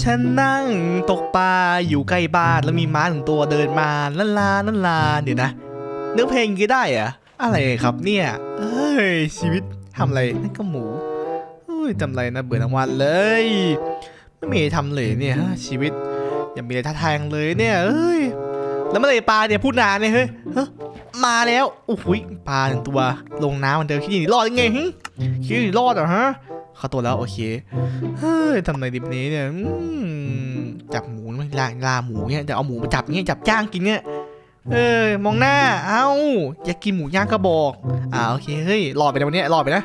ฉันนั่งตกปลาอยู่ใกล้บ้านแล้วมีม้าหนึ่งตัวเดินมาลันลาลันลาเดี๋ยวนะเนื้อเพลงก็ได้อะอะไรครับเนี่ยเอ้ยชีวิตทำอะไรนั่นก็หมูเอ้ยทำอะไรนะเบื่อทั้งวันเลย ไม่มีทำเลยเนี่ยฮะชีวิตยังมีอะไรท้าทายเลยเนี่ยเอ้ยแล้วเมื่อไรปลาเนี่ยพูดนานเนี่ยเฮ้ยมาแล้วโอ้ยปลาหนึ่งตัว ลงน้ำมันเดินคิดอย่างนี้รอดยังไงหึคิดอย่างนี้รอดเหรอฮะ เข้าตัวแล้วโอเค เฮ้ยทำไงดิบนี้เนี่ยจับหมูไม่ล่าล่าหมูเนี่ยจะเอาหมูมาจับเนี่ยจับย่างกินเนี่ยเออมองหน้า เอ้าอยากกินหมูย่างก็บอก อ่าโอเคเฮ้ยรอดไปนะวันเนี้ยรอดไปนะ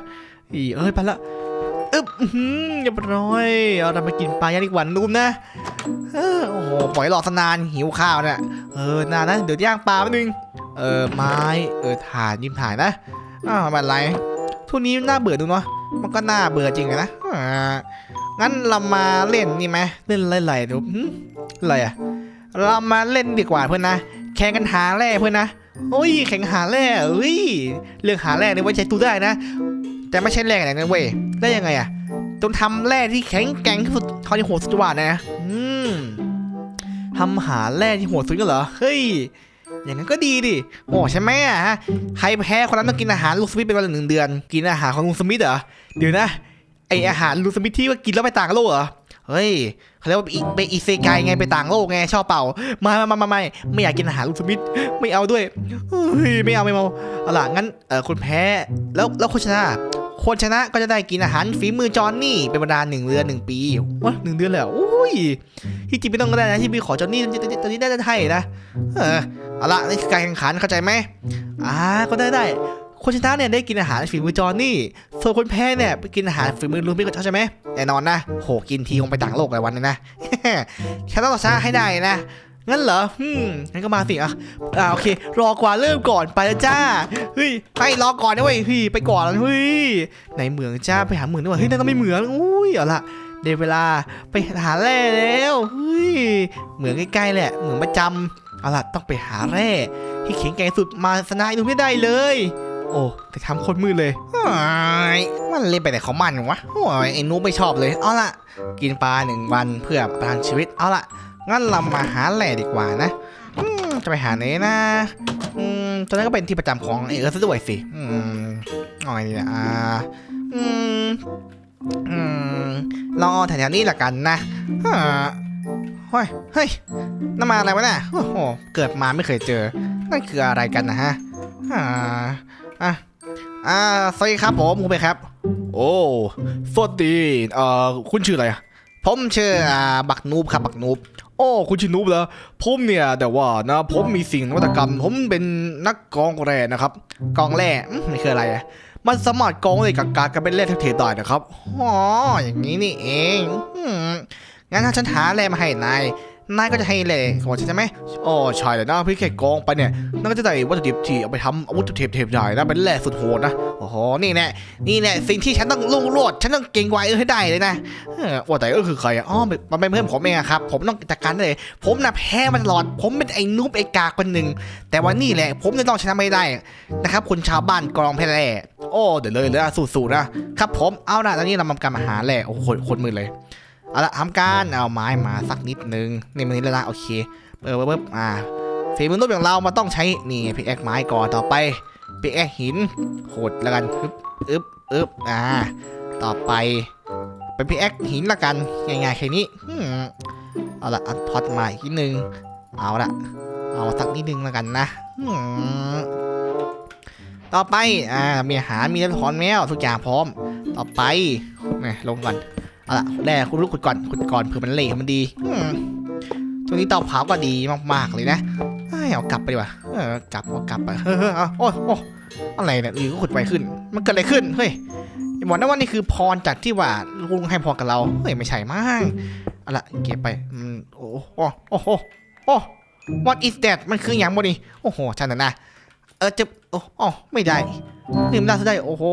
อีเอ้ยไปละอึ๊บอื้อหือเรียบร้อยเอาเราไปกินปลาย่างอีกวันนุ่มนะโอ้โหปล่อยรอสนานหิวข้าวเนี่ยเออนานนะเดี๋ยวย่างปลาแป๊บนึงเออไม้เออถ่านยิมถ่านนะอ้าวไม่เป็นไรทุกนี้น่าเบื่อดูเนาะ มันก็น่าเบื่อจริงนะงั้นเรามาเล่นนี่ไหมเล่นอะไรๆดูอะไรอะเรามาเล่นดีกว่าเพื่อนนะ แข่งกันหาแร่เพื่อนนะโอ้ยแข่งหาแร่เอ้ยเรื่องหาแร่นี่ไว้ใช้ตูได้นะ แต่ไม่ใช่แร่ไหนนะเว้ยได้ยังไงอะต้องทำแร่ที่แข็งแกร่งที่สุดเท่าที่โหดสุดจะว่านะ อืมทำหาแร่ที่โหดสุดก็เหรอ เฮ้ย อย่างนั้นก็ดีดิ โอ้ใช่ไหมอะฮะ ใครแพ้คนนั้นต้องกินอาหารลูกสมิธเป็นเวลาหนึ่งเดือน กินอาหารของลุงสมิธเหรอ เดี๋ยวนะ ไออาหารลุงสมิธที่ว่ากินแล้วไปต่างโลกเหรอ เฮ้ยเขาเรียกว่าไปอีเซไกไงไปต่างโลกไงชอบเป่าม่ไม่ไม่ไม่ไม่อยากกินอาหารลุงสมิธไม่เอาด้วยเฮ้ยไม่เอาไม่เอาเอาล่ะงั้นเออคนแพ้แล้วแล้วคนชนะคนชนะก็จะได้กินอาหารฝีมือจอห์นนี่เป็นเวลาหนึ่งเดือนหนึ่งปีวะหนึ่งเดือนเลยอโอ้ยที่จริงไม่ต้องก็ได้นะที่พี่ขอจอห์นนี่ตอนนี้ได้ให้นะเออ เอาล่ะนี่คือการแข่งขันเข้าใจไหมอ่าก็ได้ได้คนชนะเนี่ยได้กินอาหารฝีมือจอห์นี่ส่วนคนแพ้เนี่ยไปกินอาหารฝีมือลุงพี่ก็เข้าใจไหมแน่นอนนะ โหกินทีคงไปต่างโลกหลายวันเลยนะฉันต้องชนะให้ได้นะงั้นเหรออืมงั้นก็มาสิอะอ่าโอเค รอกว่าเริ่มก่อนไปแล้วจ้า เฮ้ยไปรอก่อนนะเว้ยเฮ้ยไปก่อนแล้วเฮ้ยในเหมืองจ้าไปหาเหมืองดีกว่าเฮ้ยนั่นต้องไม่เหมืองอุ้ยเอาละเดี๋ยวเวลาไปหาแร่แล้วเฮ้ยเหมืองใกล้ๆแหละเหมืองประจำ เอาล่ะต้องไปหาแร่ที่แข็งแกร่งสุดมาชนะไอ้หนุ่มไม่ได้เลย โอ้แต่ทำคนมือเลยเฮ้ยมันเล่นไปแต่ของมันวะโอ้ยไอ้นุ๊กไม่ชอบเลย เอาล่ะ กินปลาหนึ่งวันเพื่อประทังชีวิต เอาล่ะ งั้นเรามาหาแหล่ดีกว่านะจะไปหาไหนนะอืมตอนนั้นก็เป็นที่ประจำของไอเอิร์ธซะด้วยสิ อืมเอาไงดีนะอ่าอืมอืมลองเอาแถวๆนี้ละกันนะฮ่า เฮ้ย เฮ้ยน้ำมาอะไรวะเนี่ยโอ้โห เกิดมาไม่เคยเจอ นั่นคืออะไรกันนะฮะ อ่า อะ อ่า สวัสดีครับผมคุณเปครับ โอ้ สวัสดี เอ่อ คุณชื่ออะไรอะผมชื่ออ่าบักนูบครับบักนูบโอ้คุณชื่อนูบเหรอผมเนี่ยแต่ว่านะผมมีสิ่งนวัตกรรม ผมเป็นนักกองแร่นะครับกองแร่อืมไม่คืออะไรอะมันสามารถกองเลยกับการกันเป็นแร่เทๆได้นะครับอ๋ออย่างนี้นี่เองอืม งั้นถ้าฉันหาแร่มาให้นาย นายก็จะให้แร่ของฉันใช่ไหมอ๋อใช่เลยนะพี่แค่กองไปเนี่ยนั่นก็จะได้วัตถุดิบที่เอาไปทำอาวุธเทปเทปได้นะเป็นแร่สุดโหดนะ โอ้โห นี่แน่นี่แน่สิ่งที่ฉันต้องลุ่งโลดฉันต้องเก่งไวเออให้ได้เลยนะว่าแต่ก็คือใครอะอ๋อมันเป็นเพื่อนผมเองครับ ผมต้องจัดการได้เลย ผมน่ะแพ้มาตลอด ผมเป็นไอ้นูบไอ้กาคนหนึ่ง แต่ว่านี่แหละ ผมจะต้องชนะไม่ได้นะครับคุณชาวบ้านกรองแพร่โอ้เดี๋ยวเลยเลยสู้ๆนะครับผม เอาละตอนนี้เรามาการมาหาแหละโอ้โหคนมือเลย เอาละทำการเอาไม้มาสักนิดนึงนี่มันนี่แล้วนะโอเคเปิดเปิบอ่าฝีมือนุ่มอย่างเรามันต้องใช้นี่พิกแอคไม้ก่อนต่อไปพิกแอคหินโหดแล้วกันอึ๊บอึ๊บอึ๊บอ่า ต่อไปเป็นพิกแอคหินละกันง่ายๆแค่นี้อืมเอาละเอาทอดมาอีกนิดนึงเอาละเอาสักนิดนึงแล้วกันนะอืมต่อไปอ่ามีอาหารมีน้ำถอนแมวทุกอย่างพร้อม ต่อไปลงก่อน เอาละแร่คุณลูกขุดก่อนขุดก่อนเผื่อมันเละมันดีช่วงนี้เตาเผาก็ดีมากๆเลยนะเอากลับไปดีกว่าเออกลับเอากลับไปเฮ้ยเฮ้ยเอโอ้โอ้อะไรเนี่ยอยู่ก็ขุดไปขึ้น มันเกิดอะไรขึ้นเฮ้ยอย่าบอกนะว่านี่คือพรจากที่ว่าลุงลุงให้พอกับเราเฮ้ยไม่ใช่มั้งเอาละเก็บไปอืมโอ้โหโอ้โหโอ้ what is that มันคืออย่างบ่นี่โอ้โหฉันน่ะนะเออจะโอ้อ๋อไม่ได้นี่มันน่าจะได้โอ้โห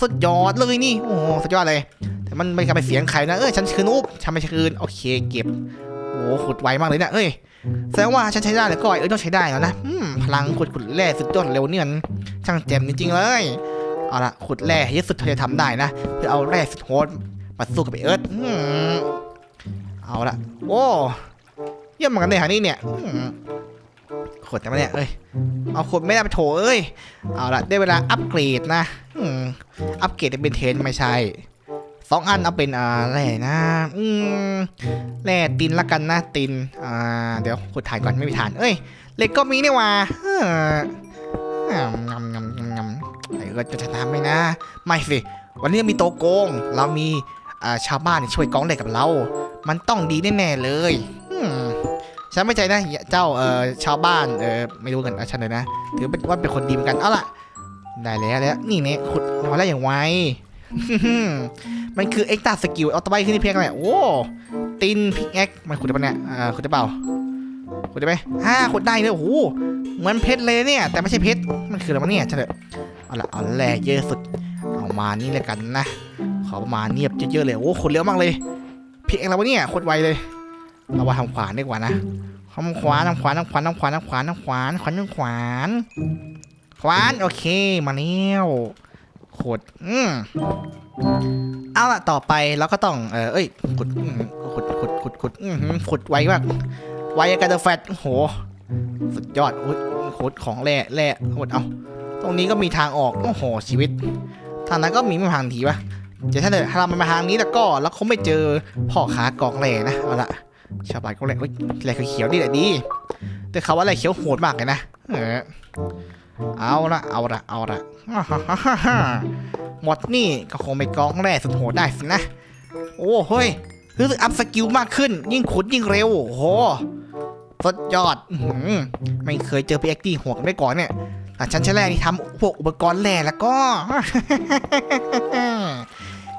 สุดยอดเลยนี่ โอ้สุดยอดเลย แต่มันไม่กลายเป็นเสียงใครนะ เอ้ย ฉันคืนอุ๊บฉันไม่ใช่คืน โอเคเก็บ โอ้ขุดไวมากเลยนะเอ้ย แสดงว่าฉันใช้ได้แล้วก็เอ้ยต้องใช้ได้แล้วนะพลังขุดขุดแร่สุดยอดเร็วเนี่ยนช่างแจ่มจริงๆเลย เอาละขุดแร่เยอะสุดเธอจะทำได้นะ เพื่อเอาแร่สุดโหดมาสู้กับไอเอิร์ธเอาละโอ้เยี่ยมเหมือนกันเลยหานี่เนี่ย ขุดแต่ไม่เนี่ยเอ้ยเอาขุดไม่ได้ไปโถเอ้ยเอาละได้เวลาอัปเกรดนะอืมอัปเกรดเป็นเทนไม่ใช่สองอันเอาเป็นอ่าแร่นะอืมแร่ตินละกันนะตินอ่าเดี๋ยวขุดถ่ายก่อนไม่มีฐาน เอ้ยเหล็กก็มีนี่ว่าเอองำงำงำงำไอ้ก็จะทำไหมนะ ไม่สิ วันนี้มีโตโกง เรามีอ่าชาวบ้านช่วยกองเหล็กกับเรา มันต้องดีแน่ๆเลย ฉันไม่ใจนะเจ้าเอ่อชาวบ้านเออไม่รู้กันอะฉันเลยนะถือเป็นว่าเป็นคนดีเหมือนกันเอาล่ะได้แล้วแล้วนี่เนี่ยขุดมาแล้วอย่างไวมันคือเอ็กตาสกิลเอาตะไบขึ้นที่เพียงอะไรโอ้ตินพิกแอ็กมันขุดได้ปะเนี่ยอ่าขุดได้เปล่าขุดได้ไหมอ่าขุดได้เลยโอ้โหเหมือนเพชรเลยเนี่ย แต่ไม่ใช่เพชรมันคืออะไรวะเนี่ยเฉลยเอาละเอาแร่เยอะสุดเอามานี่เลยกันนะขอประมาณเนียบเยอะๆเลยโอ้ขุดเร็วมากเลยพิกแอ็กแล้ววะเนี่ยโคตรไวเลย เอาว่าทำขวานดีกว่านะทำขวานทำขวานทำขวานทำขวานทำขวานทำขวานขวานทำขวาน ขวานโอเคมาแล้วขุดอืมเอาละต่อไปเราก็ต้องเออเอ้ยขุดอืมขุดขุดขุดขุดอือหือขุดไวมากไวกันเดอร์แฟตโหสุดยอดอุ้ยขุดของแร่แร่ขุดเอาตรงนี้ก็มีทางออกโอ้โหชีวิต ทางนั้นก็มีไม่ทางทีวะเดี๋ยวถ้าเกิดถ้าเรามาทางนี้แล้วก็เราคงไม่เจอพ่อขากองแร่นะเอาละ ชาวบ้านกองแร่เอ้ยแร่เขียวนี่แหละดี แต่เขาว่าแร่เขียวโหดมากเลยนะ เออ เอาละเอาละเอาละหมดนี่ก็คงไปกองแร่สุดโหดได้สินะ โอ้เฮ้ย รู้สึกอัพสกิลมากขึ้น ยิ่งขุดยิ่งเร็ว โอ้โหสุดยอดอื้อหือไม่เคยเจอพีเอ็กตี้หัวกันไม่ก่อนเนี่ยแต่ฉันใช้แร่ที่ทำพวกอุปกรณ์แร่แล้วก็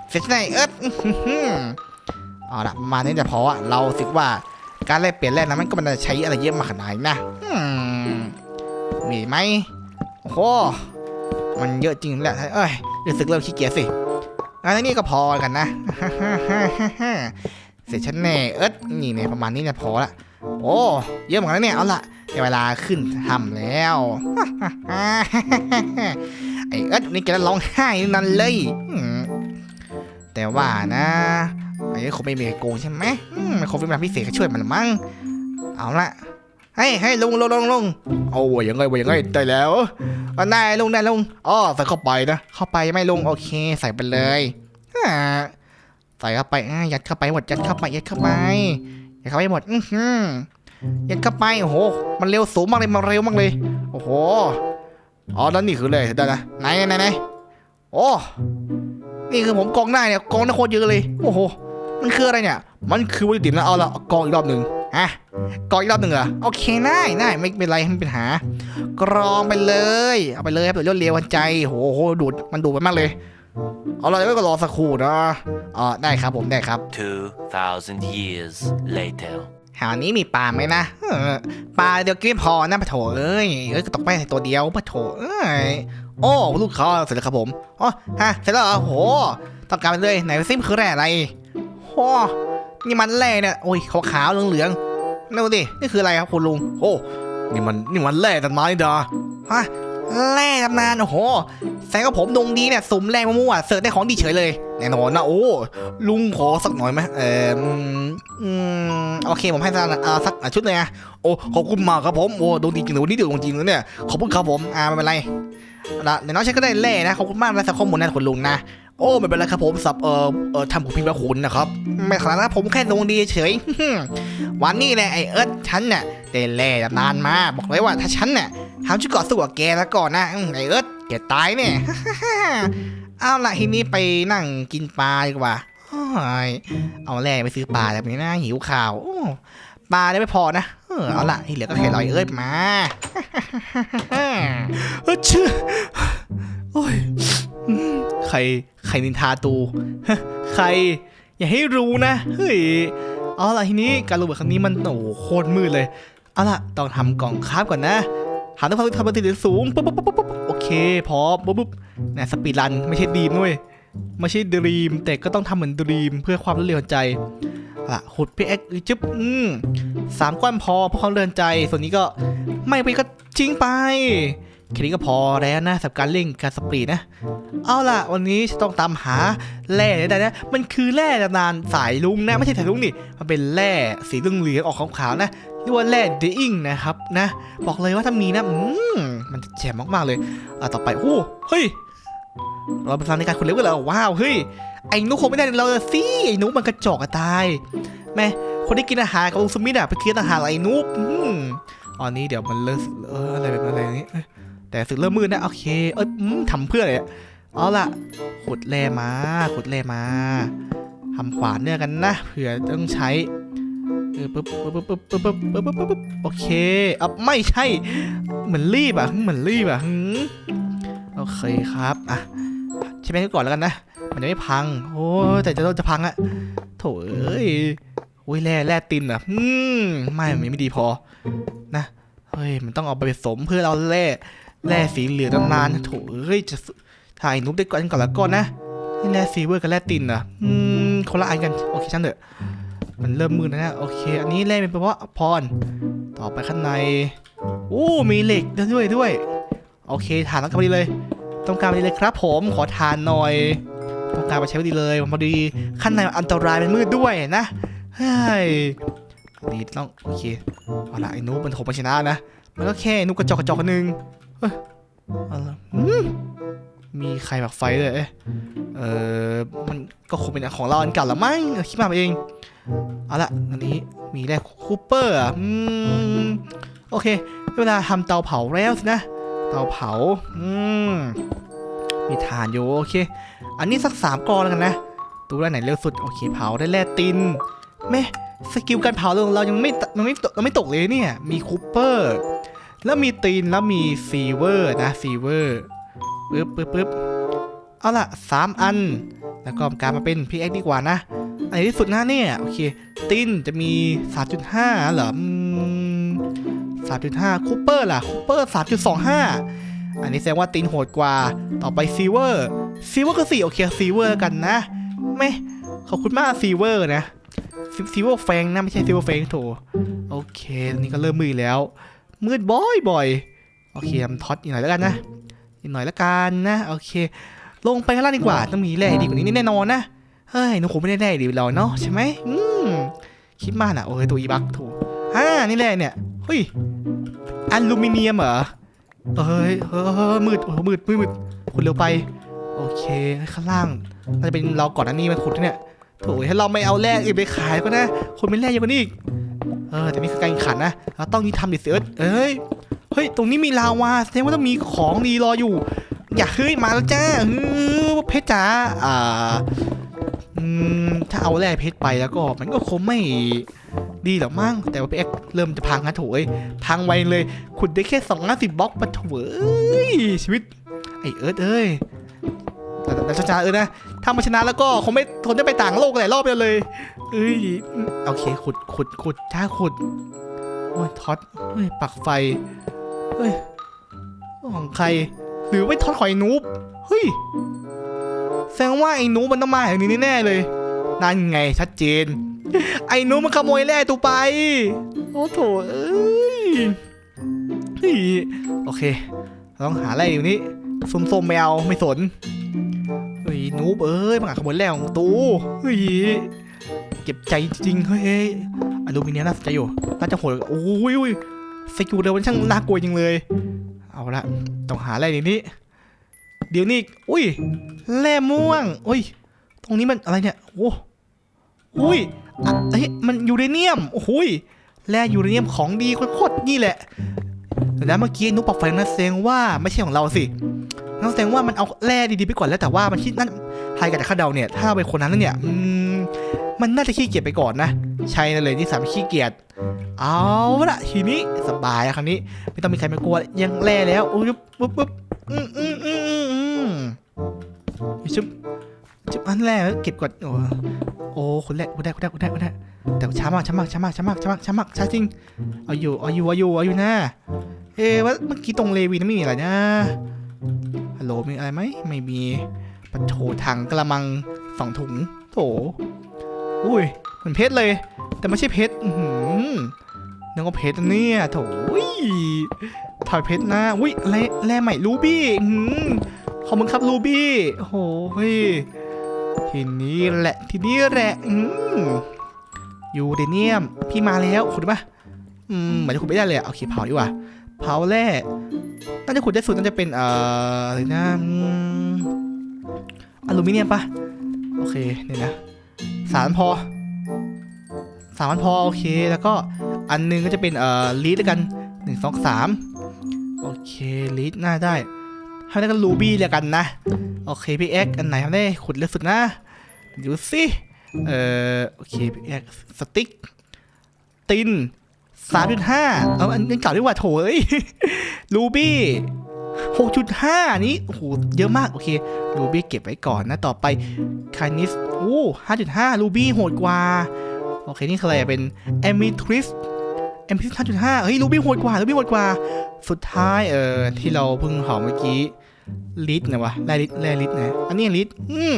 เสร็จไหนเอิร์ธ เอาละมาณนี้จะพออะเราสึกว่าการแลกเปลี่ยนแร่นั้นมันก็มันจะใช้อะไรเยอะมากขนาดนะมีไหมโอ้โหมันเยอะจริงแหละเอ้ยรู้สึกเริ่มขี้เกียจสิอันนี้ก็พอกันนะเสร็จฉันแน่เอิร์ดนี่เนี่ยประมาณนี้เนี่ยพอละโอ้เยอะเหมือนกันเนี่ยเอาละเวลาขึ้นทำแล้วไอ้เอิร์ดนี่แกร้องไห้นั่นเลยอื แต่ว่านะไอ้คงไม่มีโกงใช่ไหมอืมมันคงเป็นแบบพิเศษก็ช่วยมันละมั้งเอาละเฮ้ยเฮ้ยลุงลุงลุงลุงเอาว่ายังไงว่ายังไงได้แล้วอ๋อได้ลุงได้ลุงอ๋อใส่เข้าไปนะเข้าไปไหม่ลุงโอเค ใส่ไปเลยอ่าใส่เข้าไปอ่ายัดเข้าไปหมดยัดเข้าไปยัดเข้าไปยัดเข้าไปหมดอือหือยัดเข้าไปโอ้โหมันเร็วสูงมากเลยมันเร็วมากเลย โอ้โหอ๋อแล้วนี่คืออะไรได้นะไหนไหนไหนโอ้ นี่คือผมกองได้เนี่ยกองได้โคตรเยอะเลย โอ้โห มันคืออะไรเนี่ย มันคือวัตถุดิบนะเอาละกองอีกรอบหนึ่งฮะกองอีกรอบหนึ่งเหรอโอเคได้ได้ไม่เป็นไรไม่เป็นปัญหากรองไปเลยเอาไปเลยครับเดี๋ยวรวดเร็ววันใจโหโหดูดมันดูดไปมากเลยเอาเลยก็รอสักครู่นะอ๋อได้ครับผมได้ครับ 2,000 years later. หานี้มีปลาไหมนะเออปลาเดียวกินไม่พอนะปะโถเอ้ยเอ้ยก็ตกไปแต่ตัวเดียวปะโถเอ้ย โอ้ลูกค้าเสร็จแล้วครับผมอ๋อฮะเสร็จแล้วเหรอโหต้องการไปเลยไหนซิมคือแร่อะไรโหนี่มันแร่เนี่ยโอ้ยขาวๆเหลืองๆนี่ดูดินี่คืออะไรครับคุณลุงโอ้นี่มันนี่มันแร่ตันไม้ดาฮะ แร่ตำนานโอ้โหแสดงว่าผมดวงดีเนี่ยสุ่มแร่มั่วๆเสิร์ชได้ของดีเฉยเลยแน่นอนนะโอ้ลุงขอสักหน่อยไหมเอออืมอืมโอเคผมให้สักอ่าสักชุดเลยนะโอ้ขอบคุณมากครับผมโอ้ดวงดีจริงๆวันนี้ดวงจริงเลยเนี่ยขอบคุณครับผมอ่าไม่เป็นไรละเดี๋ยวน้องฉันก็ได้แร่นะขอบคุณมากนะสำหรับข้อมูลนะคุณลุงนะ โอ้ไม่เป็นไรครับผมสับเออเออทำของพิมพ์พระคุณนะครับ ไม่ขนาดนั้นผมแค่ดวงดีเฉย วันนี้แหละไอเอิร์ธฉันเนี่ยได้แล่นานมา บอกเลยว่าถ้าฉันเนี่ยทำชุดเกาะสู้กับแกแล้วก่อนนะไอเอิร์ธแกตายเนี่ยเอาละทีนี้ไปนั่งกินปลาดีกว่าเอาแร่ไปซื้อปลาแบบนี้นะหิวข่าวปลาได้ไม่พอนะเออเอาละที่เหลือก็แค่ลอยเอิร์ธมาเออชื่อโอ้ย ใครใครนินทาตูใคร อย่าให้รู้นะ เฮ้ย เอาล่ะทีนี้การลงแบบครั้งนี้มันโอ้โหโคตรมืดเลย เอาล่ะ ต้องทำกล่องคราฟก่อนนะหาต้องทำปฏิทินสูงปุ๊บปุ๊บปุ๊บปุ๊บปุ๊บโอเคพอปุ๊บปุ๊บนี่ยสปีดรันไม่ใช่ดีมด้วยไม่ใช่ดรีม แต่ก็ต้องทำเหมือนดรีมเพื่อความรวดเร็วใจล่ะขุดพีเอ็กจึ๊บอืมสามก้อนพอเพื่อความเดินใจ ส่วนนี้ก็ไม่ไปก็ทิ้งไป แค่นี้ก็พอแล้วนะสำหรับการเร่งการสปรีดนะ เอาล่ะ วันนี้จะต้องตามหาแร่ได้นะ มันคือแร่ตำนานสายลุงนะ ไม่ใช่สายลุงนี่มันเป็นแร่สีเหลืองเหลืองๆออกขาวๆนะเรียกว่าแร่เดอิงนะครับนะ บอกเลยว่าถ้ามีนะอืมมันจะแจ่มมากๆเลยอะต่อไปโอ้เฮ้ยเราไปฟังในการคุณเล็กกันแล้วว้าวเฮ้ยไอ้นุ๊กคงไม่ได้เราสิไอ้นุ๊กมันกระจอกอะตายแม่คนที่กินอาหารกับลุงสมิธอะไปกินอาหารอะไรนุ๊กอืมอันนี้เดี๋ยวมันเลิกเอออะไรแบบอะไรนี้ แต่สึกเริ่มมืดนะโอเค เอยอืมทำเพื่ออะไรเอาล่ะ ขุดแร่มา ขุดแร่มาทำขวานเนี่ยกันนะ เผื่อต้องใช้เออปึ๊บปึ๊บปึ๊บปึ๊บปึ๊บปึ๊บปึ๊บปึ๊บปึ๊บโอเคอะไม่ใช่ เหมือนรีบอะ เหมือนรีบอะโอเคครับ อะ ใช้แบงค์ก่อนแล้วกันนะ มันจะไม่พัง โอ้แต่จะต้องจะพังอะโถเอ้ยโอ้ยแร่แร่ตินอะอืมไม่มันไม่ดีพอ นะ เฮ้ย มันต้องเอาไปผสมเพื่อเอาแร่ แร่สีเหลืองนานโถเอ้ยจะถ่ายนุ๊กได้ก่อนก่อนละก่อนนะนี่แร่ซีเวอร์กับแร่ตินเหรอะอืมคนละอันกันโอเคช่างเถอะมันเริ่มมืดแล้วนะโอเค อันนี้แร่เป็นเพราะพรต่อไปข้างในโอ้มีเหล็กด้วยด้วย โอเคฐานต้องการพอดีเลย ต้องการพอดีเลยครับ ผมขอทานหน่อยต้องการมาใช้พอดีเลยพอดีข้างในอันตรายมันมืดด้วยนะเฮ้ยนี่ต้องโอเคเอาละไอ้นุ๊กมันโถมมาชนะนะมันก็แค่นุ๊กกระจอกกระจอกคนหนึง เฮ้ยอะอืมมีใครแบบไฟเลยเออมันก็คงเป็นของเราอันเก่าละมั้งคิดมาเอง เอาละอันนี้มีแร่คูเปอร์อะอืมโอเค เวลาทำเตาเผาแล้วสินะ เตาเผา อืม มีถ่านอยู่โอเค อันนี้สักสามกรแล้วกันนะ ดูได้ไหนเร็วสุด โอเค เผาได้แร่ตินแม่สกิลการเผาของเรายังไม่มันไม่เราไม่ตกเลยเนี่ย มีคูเปอร์ แล้วมีตีนแล้วมีซีเวอร์นะซีเวอร์ปึ๊บปึ๊บปึ๊บเอาละสามอัน แล้วก็กลารมาเป็นพีเอ็กดีกว่านะ อันที่สุดนะเนี่ย โอเค ตินจะมี 3.5 เหรออืม3.5คูเปอร์ล่ะคูเปอร์3.25อันนี้แสดงว่าตินโหดกว่า ต่อไปซีเวอร์ซีเวอร์ก็สี่โอเคซีเวอร์กันนะไม่ขอบคุณมากซีเวอร์นะซีเวอร์แฟงนะไม่ใช่ซีเวอร์แฟงโถโอเคตอนนี้ก็เริ่มมืดแล้ว มืดบ่อยบ่อยๆโอเคทำท็อตอีกหน่อยแล้วกันนะ อีกหน่อยละกันนะ โอเค ลงไปข้างล่างดีกว่า ต้องมีแร่ดีกว่านี้แน่นอนนะ เฮ้ยหนูคงไม่ได้แร่ดีเราเนาะใช่ไหมอืมคิดมากนะโอ้ยตัวอีบักถูกอ่านี่แหละเนี่ยเฮ้ยอลูมิเนียมเหรอเฮ้ยเฮ้ยมืดโอ้โหมืดมืดมืดขุดเร็วไป โอเคข้างล่างน่าจะเป็นเราก่อนอันนี้มาขุดเนี่ยโถ่ถ้าเราไม่เอาแร่อื่นไปขายก็นะคนไม่แร่เยอะกว่านี้อีก เออแต่นี่คือการแข่งขันนะเราต้องนี่ทำดิเสิร์ชเอ้ยเฮ้ยตรงนี้มีลาวาแสดงว่าต้องมีของดีรออยู่ อย่าเฮ้ยมาแล้วจ้าเพชรจ้าอ่าถ้าเอาแร่เพชรไปแล้วก็มันก็คงไม่ดีหรอกมั้งแต่ว่าพีเอ็กเริ่มจะพังนะโถยพังไวเลยขุดได้แค่สองสิบบล็อกปะโถเอ้ยชีวิตไอเอิร์ธเอ้ย แต่ช้าๆเออนะ ถ้ามาชนะแล้วก็คงไม่ทนได้ไปต่างโลกหลายรอบเลย เอ้ย โอเค ขุด ขุด ขุดช้าขุด โอ้ย ท็อตเฮ้ย ปักไฟ เฮ้ย ของใคร หรือไม่ท็อดหอยนูบเฮ้ย แสดงว่าไอ้นูบมันต้องมาอย่งนี้แน่เลย นั่นไง ชัดเจน ไอ้นูบมันขโมยแร่ตูไป โอ้โถเอ้ยเฮ้ย โอเค ต้องหาแร่อยู่นี้ส้มๆไม่เอาไม่สน นูบเอ้ยมาขโมยแร่ของตูเฮ้ยเก็บใจจริงเฮ้ยอลูมิเนียมน่าสนใจอยู่น่าจะโหดโอ้ยอุ้ยสกิลเดิมมันช่างน่ากลัวจริงเลย เอาละต้องหาอะไรในนี้ เดี๋ยวนี้อุ้ยแร่ม่วงอุ้ย ตรงนี้มันอะไรเนี่ยโอ้อุ้ยเฮ้ยมันยูเรเนียมโอ้ยแร่ยูเรเนียมของดีโคตรนี่แหละแต่แล้วเมื่อกี้นุ๊กปอกไฟนั่นแสดงว่าไม่ใช่ของเราสิ นั่นแสดงว่ามันเอาแร่ดีๆไปก่อนแล้วแต่ว่ามันคิดนั่นไทยกับแต่ข้าเดาเนี่ยถ้าเราเป็นคนนั้นแล้วเนี่ยอืมมันน่าจะขี้เกียจไปก่อนนะ ใช่นั่นเลยที่สามขี้เกียจเอาละทีนี้สบายอะครั้งนี้ ไม่ต้องมีใครมากลัวยังแล่แล้วอุ๊บปุ๊บปุ๊บอืมอืมอืมอืมอืมชุบชุบอันแรกเก็บก่อนโอ้โอ้คนแรกคนแรกคนแรกคนแรกคนแรกแต่ช้ามากช้ามากช้ามากช้ามากช้ามากช้ามากช้าจริงเอาอยู่เอาอยู่เอาอยู่เอาอยู่นะเอ๊ะว่าเมื่อกี้ตรงเลวีนั้นไม่มีอะไรนะ ฮัลโหลมีอะไรไหมไม่มีปะโถถังกระมังสองถุงโถอุ้ยเหมือนเพชรเลย แต่ไม่ใช่เพชรหือนึกว่าเพชรเนี่ยโถอุ้ยถอยเพชรนะอุ้ยแร่แร่ใหม่รูบี้หือขอบคุณครับรูบี้โอ้โหเฮ้ยทีนี้แหละทีนี้แหละอืมยูเดเนียมพี่มาแล้วขุดปะอืมเหมือนจะขุดไม่ได้เลยอะโอเคเผาดีกว่า เผาแร่น่าจะขุดได้สุดน่าจะเป็นเอ่อนะอืมอลูมิเนียมปะโอเคเนี่ยนะสามอันพอสามอันพอโอเคแล้วก็อันหนึงก็จะเป็นเอ่อลีดแล้วกันหนึ่งสองสามโอเคลีดน่าได้ให้ได้กันรูบี้แล้วกันนะโอเคพี่เอ็กอันไหนทำได้ขุดเลือกสุดนะดูสิเอ่อโอเคพี่เอ็กสติ๊กติน สามจุดห้าเอาอันนี้เก่าดีกว่าโถเอ้ยรูบี้หกจุดห้านี้โอ้โหเยอะมาก โอเครูบี้เก็บไว้ก่อนนะ ต่อไปคานิสโอ้ห้าจุดห้ารูบี้โหดกว่า โอเค นี่คืออะไรอะเป็นเอมิทริสเอมิทริสห้าจุดห้าเฮ้ยรูบี้โหดกว่ารูบี้โหดกว่า สุดท้ายเออที่เราเพิ่งหอมเมื่อกี้ลิตรนะวะแร่ลิตรแร่ลิตรนะ อันนี้ลิตรอืม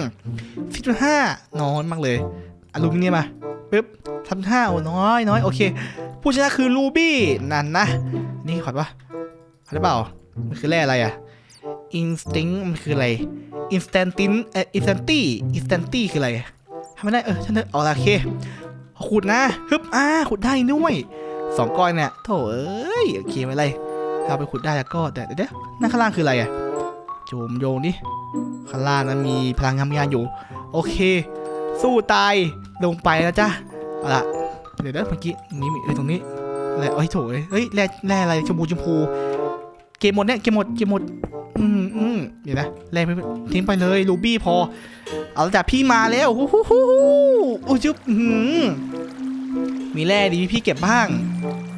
สิบจุดห้าน้อยมากเลย อลูมิเนียมมาปึ๊บทำห้าโอ้น้อยน้อยโอเค ผู้ชนะคือรูบี้นั่นนะ นี่ขอดปะขอดได้เปล่า มันคือแร่อะไรอะอินสติ้งมันคืออะไรอินสแตนตินเอ่ออินสแตนตี้อินสแตนตี้คืออะไรทำไม่ได้เออฉันเถอะเอาละโอเคขุดนะฮึบอ่าขุดได้ด้วยสองก้อนเนี่ยโถเอ้ยโอเคไม่เป็นไรถ้าเอาไปขุดได้แล้วก็แต่เดี๋ยวเดี๋ยวนั่นข้างล่างคืออะไรอะโจมโยงดิข้างล่างนั้นมีพลังงานวิญญาณอยู่ โอเค สู้ตายลงไปนะจ๊ะเอาละเดี๋ยวนะเมื่อกี้นี่มีเอ้ยตรงนี้อะไรเอ้ยโถเอ้ยเฮ้ยแร่แร่อะไรชมพูชมพูเกมหมดเนี่ยเกมหมดเกมหมดอืมอืมเดี๋ยวนะแร่ไม่ทิ้งไปเลยลูบี้พอ เอาละจ้ะพี่มาแล้วฮู้ฮู้ฮู้ฮู้โอ้ยจุ๊บอื้อหือมีแร่ดีพี่เก็บบ้าง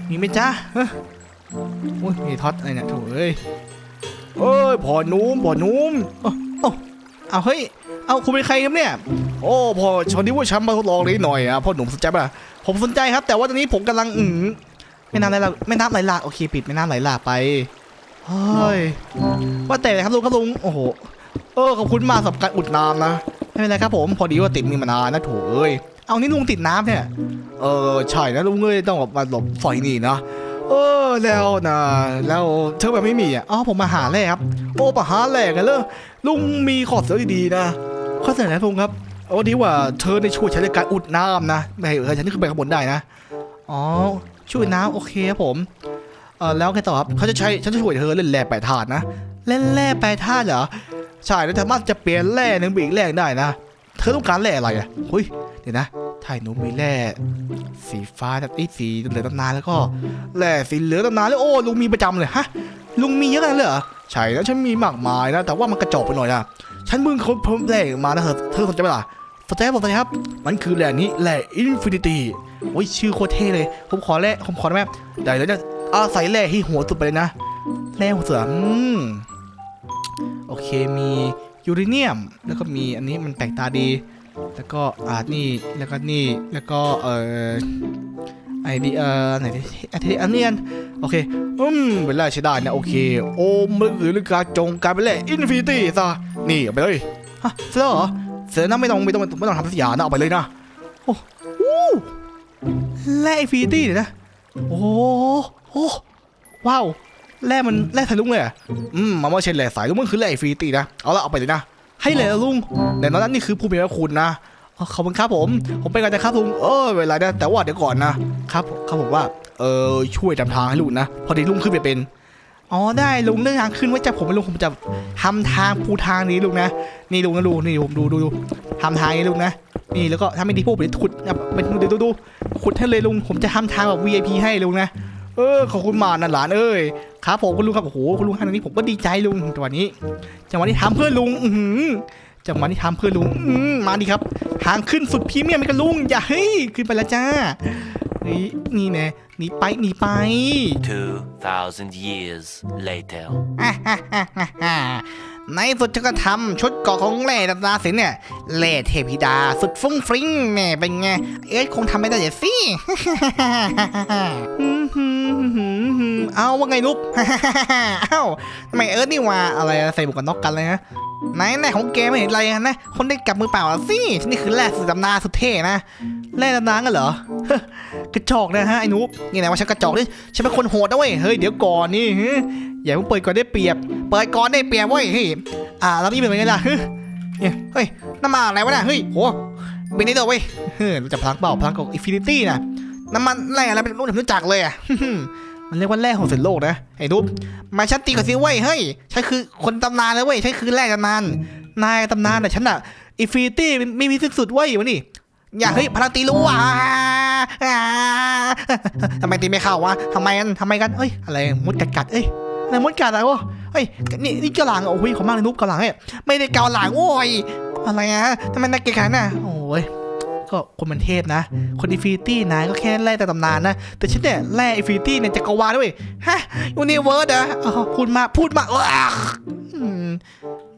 มีไหมจ๊ะเฮ้ยโอ้ยมีท็อตอะไรเนี่ยโถเอ้ยเอ้ยพ่อหนุ่มพ่อหนุ่มเอ้าเอ้าเอาเฮ้ย เอาคุณเป็นใครครับเนี่ย โอ้พ่อชนนี้ว่าฉันมาทดลองนี้หน่อยอะพ่อหนุ่มสนใจป่ะผมสนใจครับ แต่ว่าตอนนี้ผมกำลังอืมแม่น้ำไหลหลากแม่น้ำไหลหลากโอเคปิดแม่น้ำไหลหลากไปเฮ้ยว่าแต่ครับลุงครับลุงโอ้โหเออขอบคุณมากสำหรับการอุดน้ำนะไม่เป็นไรครับผมพอดีว่าติดมีมานานนะโถเอ้ยเอานี่ลุงติดน้ำเนี่ยเออใช่นะลุงเอ้ยต้องแบบมาหลบฝอยนี่นะเออแล้วนะแล้วเธอแบบไม่มีอะอ๋อผมมาหาแร่ครับ โอ้มาหาแร่กันเลยลุงมีขอเสนอดีๆนะข้อเสนอนะลุงครับ โอ้ดีว่าเธอในช่วยฉันในการอุดน้ำนะไม่ให้เออฉันขึ้นไปข้างบนได้นะอ๋อช่วยน้ำโอเคครับผมเออแล้วไงต่อครับเขาจะใช้ฉันจะช่วยเธอเล่นแร่แปรธาตุนะเล่นแร่แปรธาตุเหรอใช่แล้วสามารถจะเปลี่ยนแร่หนึ่งเป็นอีกแร่ได้นะเธอต้องการแร่อะไรอะเฮ้ยเดี๋ยวนะถ่าหนูมีแร่สีฟ้าแบบไอ้สีเหลืองตำนานแล้วก็แหล่สีเหลืองตำนานเลยโอ้ลุงมีประจำเลยฮะลุงมีเยอะขนาดนั้นเลยเหรอใช่แล้วฉันมีมากมายนะแต่ว่ามันกระจอกไปหน่อยนะ ฉันมึงเขาเพิ่มแหล่มานะเธอเธอสนใจไหมล่ะสนใจบอกสนใจครับ มันคือแหล่นี้แหล่อินฟินิตี้โอ้ยชื่อโคตรเท่เลย ผมขอแหล่ผมขอได้ไหมได้แล้วจะอาศัยแหล่ที่หัวสุดไปเลยนะแหล่หัวเสืออืมโอเคมียูเรเนียม แล้วก็มีอันนี้มันแปลกตาดี แล้วก็อาร์นี่แล้วก็นี่แล้วก็เอ่อไอดีเอ่อไหนดิอันนี้อันนี้อันโอเคอืมเป็นแร่ใช้ได้นะโอเค โอมมือหรือการจงกลายเป็นแร่อินฟินิตี้ซะ นี่เอาไปเลยฮะเสือเหรอเสือนะไม่ต้องไม่ต้องไม่ต้องทำสัญญานะเอาไปเลยนะโอ้โหแร่อินฟินิตี้เนี่ยนะโอ้โหว้าวแร่มันแร่ทะลุเลยอะอืมมันไม่ใช่แร่สายลุงมันคือแร่อินฟินิตี้นะเอาละเอาไปเลยนะให้เลยลุงแต่ตอนนั้นนี่คือผู้มีพระคุณนะขอบคุณครับผม ผมไปกันนะครับลุง เออเวลาเนะแต่ว่าเดี๋ยวก่อนนะครับ ครับผมว่า เออช่วยจำทางให้ลุงนะ พอดีลุงขึ้นไปเป็น อ๋อได้ลุงเรื่องทางขึ้นไว้จับผมไปลุงผมจะทำทางปูทางนี้ลุงนะนี่ลุงนะลุงนี่ผมดูดูดูทำทางนี้ลุงนะนี่แล้วก็ถ้าไม่ดีพวกผมจะขุดเป็นดูดูดูขุดให้เลยลุงผมจะทำทางแบบ VIP ให้ลุงนะเออขอบคุณมากนะหลานเอ้ยครับผมคุณลุงครับโอ้โหคุณลุงขนาดนี้ผมก็ดีใจลุงจังหวะนี้จังหวะนี้ทำเพื่อลุง อื จังหวะนี้ทำเพื่อลุงอืมมาดิครับ ทางขึ้นสุดพรีเมียมไปกันลุง อย่าเฮ้ย ขึ้นไปแล้วจ้าเฮ้ยนี่แน่หนีไปหนีไป2,000 years later. ในสุดฉันก็ทำชุดเกราะของแร่ดำนาสินเนี่ยแร่เทพิดาสุดฟุ้งฟริ้งแม่เป็นไง เอิร์ธคงทำไม่ได้เดี๋ยวสิเอาว่าไงนุ๊บเอ้าทำไมเอิร์ธนี่ว่าอะไรอะใส่หมวกกันน็อกกันเลยฮะ ไหนแร่ของแกไม่เห็นอะไรนะ คนได้กลับมือเปล่าสินี่คือแร่สุดดำนาสุดเท่นะแร่ดำนากันเหรอกระจอกนะฮะไอ้นุ๊บนี่นะว่าฉันกระจอกนี่ฉันเป็นคนโหดนะเว้ยเฮ้ยเดี๋ยวก่อนนี่อย่าเพิ่งเปิดก่อนได้เปรียบ เปิดก่อนได้เปรียบเว้ยเฮ้ยอ่าแล้วนี่เป็นไงล่ะเนี่ยเฮ้ยน้ำมันอะไรวะน่ะเฮ้ยโหเป็นนี่เด้อเว้ยเฮ้ยรู้จักพลังเปล่าพลังของอินฟินิตี้นะน้ำมันแร่อะไรเป็นรู้รู้จักเลยอะ มันเรียกว่าแร่ของเศษโลกนะไอ้นุ๊บมาฉันตีกับซิเว้ยเฮ้ยฉันคือคนตำนานเลยเว้ยฉันคือแร่ตำนานนายตำนานแต่ฉันอะอินฟินิตี้ไม่มีสิ้นสุดเว้ยวะนี่อย่าเฮ้ยพลังตีรู้อะอ่าทำไมตีไม่เข้าวะทำไมกันทำไมกันเอ้ยอะไรมุดกัดกัดเอ้ยอะไรมุดกัดอะไรวะเฮ้ยนี่นี่เกาหลังโอ้ยขอมากเลยนุ๊กเกาหลังเนี่ยไม่ได้เกาหลังโอ้ยอะไรอะทำไมนักเกยรตขนน่ะโอ้ย ก็คนมันเทพนะ คนอินฟินิตี้นายก็แค่แร่แต่ตำนานนะ แต่ฉันเนี่ยแร่อินฟินิตี้เนี่ยจักรวาลด้วยฮะยูนิเวิร์สเหรออ๋อพูดมาพูดมาว้าอืม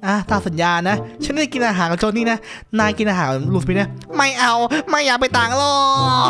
อะตามสัญญานะ ฉันได้กินอาหารกับโจนี่นะ นายกินอาหารลูสปีนะ ไม่เอา ไม่อยากไปต่างโลก